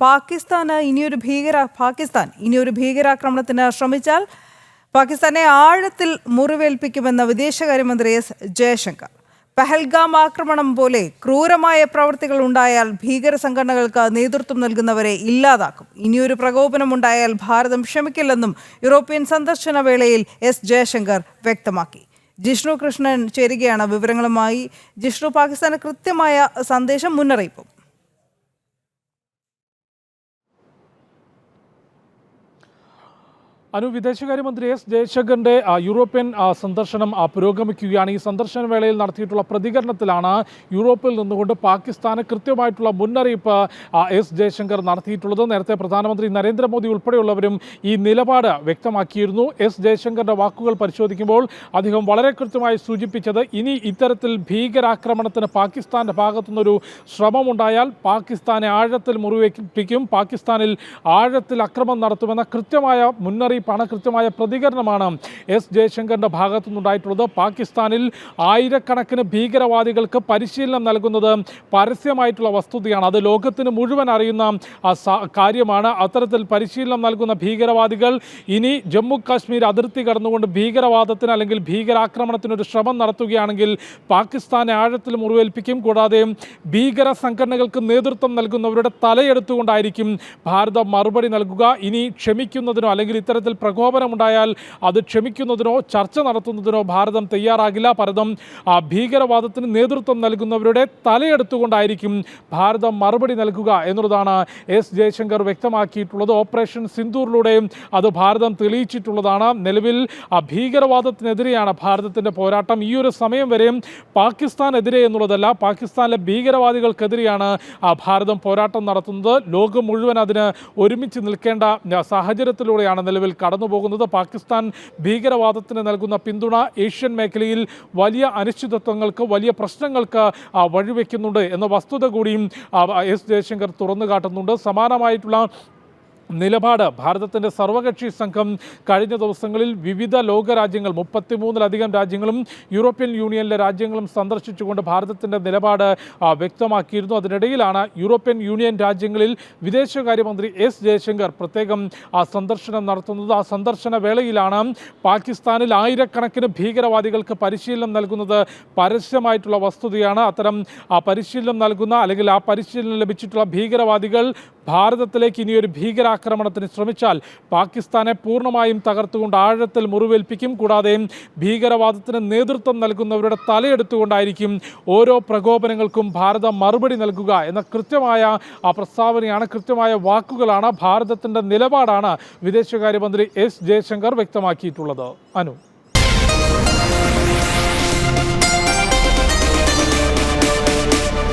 പാകിസ്ഥാന് ഇനിയൊരു ഭീകര പാകിസ്ഥാൻ ഇനിയൊരു ഭീകരാക്രമണത്തിന് ശ്രമിച്ചാൽ പാകിസ്ഥാനെ ആഴത്തിൽ മുറിവേൽപ്പിക്കുമെന്ന് വിദേശകാര്യമന്ത്രി എസ് ജയശങ്കർ. പഹൽഗാം ആക്രമണം പോലെ ക്രൂരമായ പ്രവൃത്തികൾ ഉണ്ടായാൽ ഭീകര സംഘടനകൾക്ക് നേതൃത്വം നൽകുന്നവരെ ഇല്ലാതാക്കും. ഇനിയൊരു പ്രകോപനമുണ്ടായാൽ ഭാരതം ക്ഷമിക്കില്ലെന്നും യൂറോപ്യൻ സന്ദർശന വേളയിൽ എസ് ജയശങ്കർ വ്യക്തമാക്കി. ജിഷ്ണു കൃഷ്ണൻ ചേരുകയാണ് വിവരങ്ങളുമായി. ജിഷ്ണു പാകിസ്ഥാന് കൃത്യമായ സന്ദേശം മുന്നറിയിപ്പും. അനു വിദേശകാര്യമന്ത്രി എസ് ജയശങ്കറിന്റെ യൂറോപ്യൻ സന്ദർശനം പുരോഗമിക്കുകയാണ്. ഈ സന്ദർശന വേളയിൽ നടത്തിയിട്ടുള്ള പ്രതികരണത്തിലാണ് യൂറോപ്പിൽ നിന്നുകൊണ്ട് പാകിസ്ഥാന് കൃത്യമായിട്ടുള്ള മുന്നറിയിപ്പ് എസ് ജയശങ്കർ നടത്തിയിട്ടുള്ളത്. നേരത്തെ പ്രധാനമന്ത്രി നരേന്ദ്രമോദി ഉൾപ്പെടെയുള്ളവരും ഈ നിലപാട് വ്യക്തമാക്കിയിരുന്നു. എസ് ജയശങ്കറിന്റെ വാക്കുകൾ പരിശോധിക്കുമ്പോൾ അദ്ദേഹം വളരെ കൃത്യമായി സൂചിപ്പിച്ചത് ഇനി ഇത്തരത്തിൽ ഭീകരാക്രമണത്തിന് പാകിസ്ഥാന്റെ ഭാഗത്തുനിന്നൊരു ശ്രമമുണ്ടായാൽ പാകിസ്ഥാനെ ആഴത്തിൽ മുറിവേൽപ്പിക്കും പാകിസ്ഥാനിൽ ആഴത്തിൽ അക്രമം നടത്തുമെന്ന കൃത്യമായ മുന്നറിയിപ്പാണ് കൃത്യമായ പ്രതികരണമാണ് എസ് ജയശങ്കറിന്റെ ഭാഗത്തുനിന്നുണ്ടായിട്ടുള്ളത്. പാകിസ്ഥാനിൽ ആയിരക്കണക്കിന് ഭീകരവാദികൾക്ക് പരിശീലനം നൽകുന്നത് പരസ്യമായിട്ടുള്ള വസ്തുതയാണ്. അത് ലോകത്തിന് മുഴുവൻ അറിയുന്ന കാര്യമാണ്. അത്തരത്തിൽ പരിശീലനം നൽകുന്ന ഭീകരവാദികൾ ഇനി ജമ്മു കാശ്മീർ അതിർത്തി കടന്നുകൊണ്ട് ഭീകരവാദത്തിന് അല്ലെങ്കിൽ ഭീകരാക്രമണത്തിനൊരു ശ്രമം നടത്തുകയാണെങ്കിൽ പാകിസ്ഥാനെ ആഴത്തിൽ മുറിവേൽപ്പിക്കും. കൂടാതെ ഭീകര സംഘടനകൾക്ക് നേതൃത്വം നൽകുന്നവരുടെ തലയെടുത്തുകൊണ്ടായിരിക്കും ഭാരതം മറുപടി നൽകുക. ഇനി ക്ഷമിക്കുന്നതിനോ അല്ലെങ്കിൽ ഇത്തരത്തിൽ പ്രകോപനമുണ്ടായാൽ അത് ക്ഷമിക്കുന്നതിനോ ചർച്ച നടത്തുന്നതിനോ ഭാരതം തയ്യാറാകില്ല. ഭാരതം ഭീകരവാദത്തിന് നേതൃത്വം നൽകുന്നവരുടെ തലയെടുത്തുകൊണ്ടായിരിക്കും ഭാരതം മറുപടി നൽകുക എന്നുള്ളതാണ് എസ് ജയശങ്കർ വ്യക്തമാക്കിയിട്ടുള്ളത്. ഓപ്പറേഷൻ സിന്ധൂറിലൂടെയും അത് ഭാരതം തെളിയിച്ചിട്ടുള്ളതാണ്. നിലവിൽ ഭീകരവാദത്തിനെതിരെയാണ് ഭാരതത്തിന്റെ പോരാട്ടം. ഈ ഒരു സമയം വരെയും പാകിസ്ഥാനെതിരെ എന്നുള്ളതല്ല പാകിസ്ഥാനിലെ ഭീകരവാദികൾക്കെതിരെയാണ് ഭാരതം പോരാട്ടം നടത്തുന്നത്. ലോകം മുഴുവൻ അതിന് ഒരുമിച്ച് നിൽക്കേണ്ട സാഹചര്യത്തിലൂടെയാണ് നിലവിൽ കടന്നു പോകുന്നത് പാകിസ്ഥാൻ ഭീകരവാദത്തിന് നൽകുന്ന പിന്തുണ ഏഷ്യൻ മേഖലയിൽ വലിയ അനിശ്ചിതത്വങ്ങൾക്ക് വലിയ പ്രശ്നങ്ങൾക്ക് വഴിവെക്കുന്നുണ്ട്. എന്ന വസ്തുത കൂടിയും എസ് ജയശങ്കർ തുറന്നു കാട്ടുന്നുണ്ട് സമാനമായിട്ടുള്ള നിലപാട്. ഭാരതത്തിന്റെ സർവകക്ഷി സംഘം കഴിഞ്ഞ ദിവസങ്ങളിൽ വിവിധ ലോകരാജ്യങ്ങൾ മുപ്പത്തിമൂന്നിലധികം രാജ്യങ്ങളും യൂറോപ്യൻ യൂണിയനിലെ രാജ്യങ്ങളും സന്ദർശിച്ചുകൊണ്ട് ഭാരതത്തിന്റെ നിലപാട് വ്യക്തമാക്കിയിരുന്നു. അതിനിടയിലാണ് യൂറോപ്യൻ യൂണിയൻ രാജ്യങ്ങളിൽ വിദേശകാര്യമന്ത്രി എസ് ജയശങ്കർ പ്രത്യേകം ആ സന്ദർശനം നടത്തുന്നത്. ആ സന്ദർശന വേളയിലാണ് പാകിസ്ഥാനിൽ ആയിരക്കണക്കിന് ഭീകരവാദികൾക്ക് പരിശീലനം നൽകുന്നത് പരസ്യമായിട്ടുള്ള വസ്തുതയാണ്. അത്തരം ആ പരിശീലനം നൽകുന്ന അല്ലെങ്കിൽ ആ പരിശീലനം ലഭിച്ചിട്ടുള്ള ഭീകരവാദികൾ ഭാരതത്തിലേക്ക് ഇനിയൊരു ഭീകരാക്രമണത്തിന് ശ്രമിച്ചാൽ പാകിസ്ഥാനെ പൂർണമായും തകർത്തുകൊണ്ട് ആഴത്തിൽ മുറിവേൽപ്പിക്കും. കൂടാതെ ഭീകരവാദത്തിന് നേതൃത്വം നൽകുന്നവരുടെ തലയെടുത്തുകൊണ്ടായിരിക്കും ഓരോ പ്രകോപനങ്ങൾക്കും ഭാരതം മറുപടി നൽകുക എന്ന കൃത്യമായ ആ പ്രസ്താവനയാണ് കൃത്യമായ വാക്കുകളാണ് ഭാരതത്തിന്റെ നിലപാടാണ് വിദേശകാര്യമന്ത്രി എസ് ജയശങ്കർ വ്യക്തമാക്കിയിട്ടുള്ളത്. അനു.